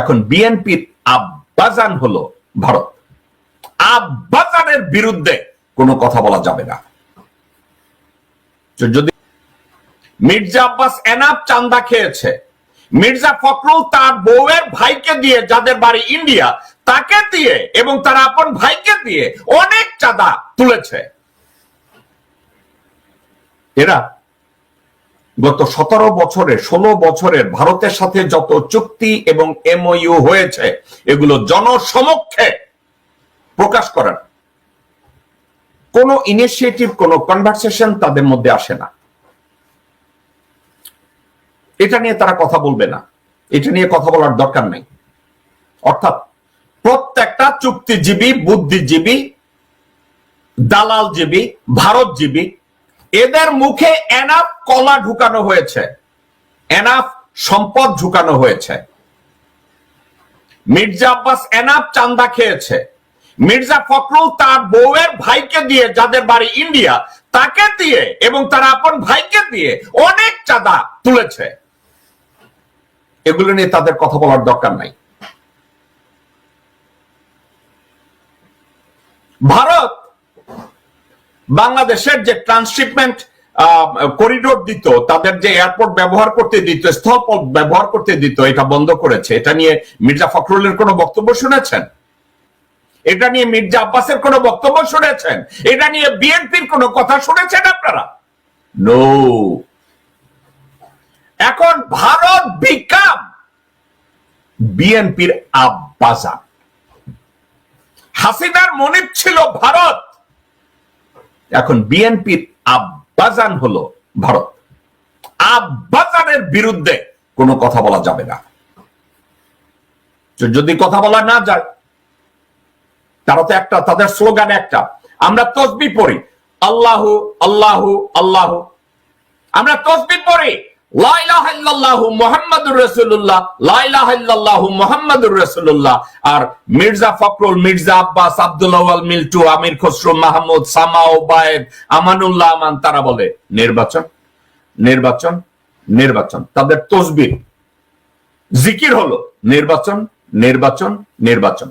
এখন বিএনপির আব্বাজান হলো ভারত। আব্বাজানের বিরুদ্ধে কোনো কথা বলা যাবে না। যদি মির্জা আব্বাস এনাফ চান্দা খেয়েছে, মির্জা ফখরুল তার বউয়ের ভাইকে দিয়ে যাদের বাড়ি ইন্ডিয়া, তাকে দিয়ে এবং তার আপন ভাইকে দিয়ে অনেক চাঁদা তুলেছে। এরা গত সতেরো বছরে, ষোলো বছরের ভারতের সাথে যত চুক্তি এবং এমওইউ হয়েছে, এগুলো জনসমক্ষে প্রকাশ করেন কোন ইনিশিয়েটিভ কোন কনভারসেশন তাদের মধ্যে আসে না। এটা নিয়ে তারা কথা বলবে না। এটা নিয়ে কথা বলার দরকার নেই। অর্থাৎ প্রত্যেকটা চুক্তিজীবী, বুদ্ধিজীবী, দালালজীবী, ভারতজীবী এদের মুখে এনাফ কলা ঢুকানো হয়েছে। এনাফ সম্পদ ঢুকানো হয়েছে। মির্জা আব্বাস এনাফ চান্দা খেয়েছে। মির্জা ফখরুল তার বউয়ের ভাইকে দিয়ে যাদের বাড়ি ইন্ডিয়া, তাকে দিয়ে এবং তার আপন ভাইকে দিয়ে অনেক চাঁদা তুলেছে। এগুলো নিয়ে তাদের কথা বলার দরকার নাই। ভারত বাংলাদেশের যে ট্রান্সশিপমেন্ট করিডোর দিত, তাদের যে এয়ারপোর্ট ব্যবহার করতে দিত, স্থলপথ ব্যবহার করতে দিত, এটা বন্ধ করেছে। এটা নিয়ে মির্জা ফখরুলের কোনো বক্তব্য শুনেছেন? এটা নিয়ে মির্জা আব্বাসের কোনো বক্তব্য শুনেছেন? এটা নিয়ে বিএনপির কোনো কথা শুনেছেন আপনারা? নো এখন ভারত বিকাম বিএনপির আব্বাজান। হাসিনার মনিব ছিল ভারত। এখন বিএনপির আব্বাজান হলো ভারত। আব্বাজানের বিরুদ্ধে কোনো কথা বলা যাবে না। যদি কথা বলা না যায়, তারা তো একটা, তাদের স্লোগান একটা। আমরা তসবি পড়ি, আল্লাহ আল্লাহ আল্লাহ। আমরা তসবি পড়ি। আমির খসরু, মাহমুদ আমানুল্লাহ, আমান, তারা নির্বাচন নির্বাচন নির্বাচন। তাদের তসবির জিকির হলো, নির্বাচন নির্বাচন নির্বাচন।